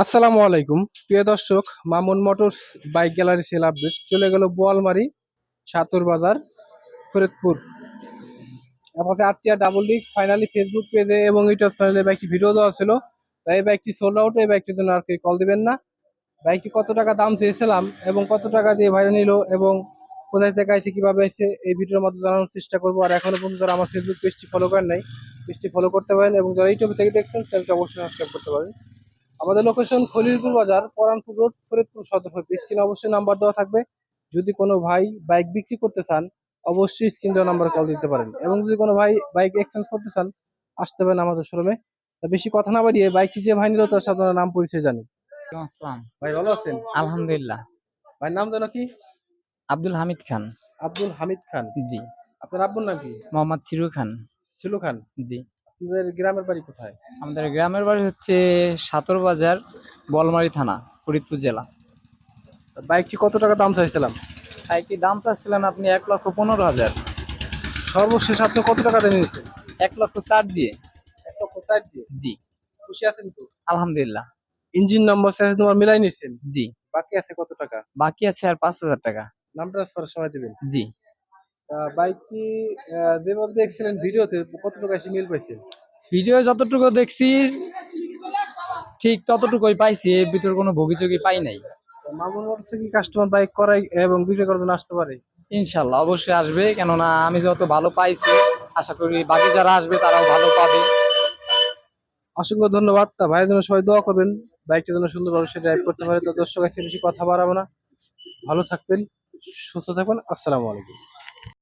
আসসালামু আলাইকুম। প্রিয় দর্শক, Mamun motors bike gallery sale update. চলে গেল বোয়ালমারি, সাতুর বাজার, ফরিদপুর। আমাদের আটটিয়া ডাবল ডিক্স ফাইনালি ফেসবুক পেজে এবং ইউটিউব চ্যানেলে বাইকটি ভিডিও দেওয়া ছিল। তাই এই বাইকটি সোল্ড আউট এই বাইকটির জন্য আর কি কল দিবেন না। বাইকটি কত টাকা দাম চেয়েছিলাম এবং কত টাকা দিয়ে ভাইরা নিল এবং কোথায় থেকে আইসে কীভাবে এসে এই ভিডিওর মধ্যে জানানোর চেষ্টা করব। আর এখনও পর্যন্ত যারা আমার ফেসবুক পেজটি ফলো করেন নাই পেজটি ফলো করতে পারেন এবং যারা ইউটিউব থেকে দেখছেন চ্যানেলটি অবশ্যই সাবস্ক্রাইব করতে পারেন। আমাদের লোকেশন খলিলপুর বাজার পরানপুর রোড ফরিদপুর সদর। স্ক্রিনে অবশ্যই নাম্বার দেওয়া থাকবে। যদি কোনো ভাই বাইক বিক্রি করতে চান অবশ্যই স্ক্রিন দেওয়া নাম্বার কল দিতে পারেন। এবং যদি কোনো ভাই বাইক এক্সচেঞ্জ করতে চান আসতে পারেন আমাদের শোরুমে তা বেশি কথা না বাড়িয়ে বাইকটি যে ভাই নিল তার সাথে নাম পরিচয় জানি। আসসালাম। ভাই ভালো আছেন? আলহামদুলিল্লাহ। ভাই নাম যেন কি? আব্দুল হামিদ খান। আব্দুল হামিদ খান। জি। আপনার আব্বুর নাম কি? মোহাম্মদ সিরু খান। শিলু খান? জি। আপনাদের গ্রামের বাড়ি কোথায়? আমাদের গ্রামের বাড়ি হচ্ছে সাতর বাজার বলমারি থানা ফরিদপুর জেলা। বাইকটি কত টাকা দাম চাইছিলাম? বাইকটি দাম চাচ্ছিলেন আপনি এক লক্ষ পনেরো হাজার। সর্বশেষ আপনি কত টাকাতে নিয়েছেন? এক লক্ষ চার দিয়ে। এক লক্ষ ষাট দিয়ে? জি। খুশি আছেন তো? আলহামদুলিল্লাহ। ইঞ্জিন নম্বর স্যার তোমার মিলাই নিয়েছেন? জি। বাকি আছে কত টাকা? বাকি আছে আর পাঁচ হাজার টাকা। নামটা ট্রান্সফার সময় দিবেন। জি। বাইকটি যেভাবে দেখছিলেন ভিডিওতে কতটুকু এসে মিল পাইছেন ভিডিও যতটুকু দেখছি ঠিক ততটুকুই পাইছি এর ভিতর কোনো ভোগিচোগি পাই নাই। মামুন মোটরসে কি কাস্টমার বাইক করাই এবং বিক্রি করার জন্য আসতে পারে? ইনশাল্লাহ অবশ্যই আসবে কেননা আমি যত ভালো পাইছি আশা করি বাকি যারা আসবে তারাও ভালো পাবে। অসংখ্য ধন্যবাদ। তা ভাইয়ের জন্য সবাই দোয়া করবেন বাইকটা যেন সুন্দরভাবে সে ড্রাইভ করতে পারে। তো দর্শক কাছে বেশি কথা বাড়াবো না। ভালো থাকবেন সুস্থ থাকবেন। আসসালামু আলাইকুম।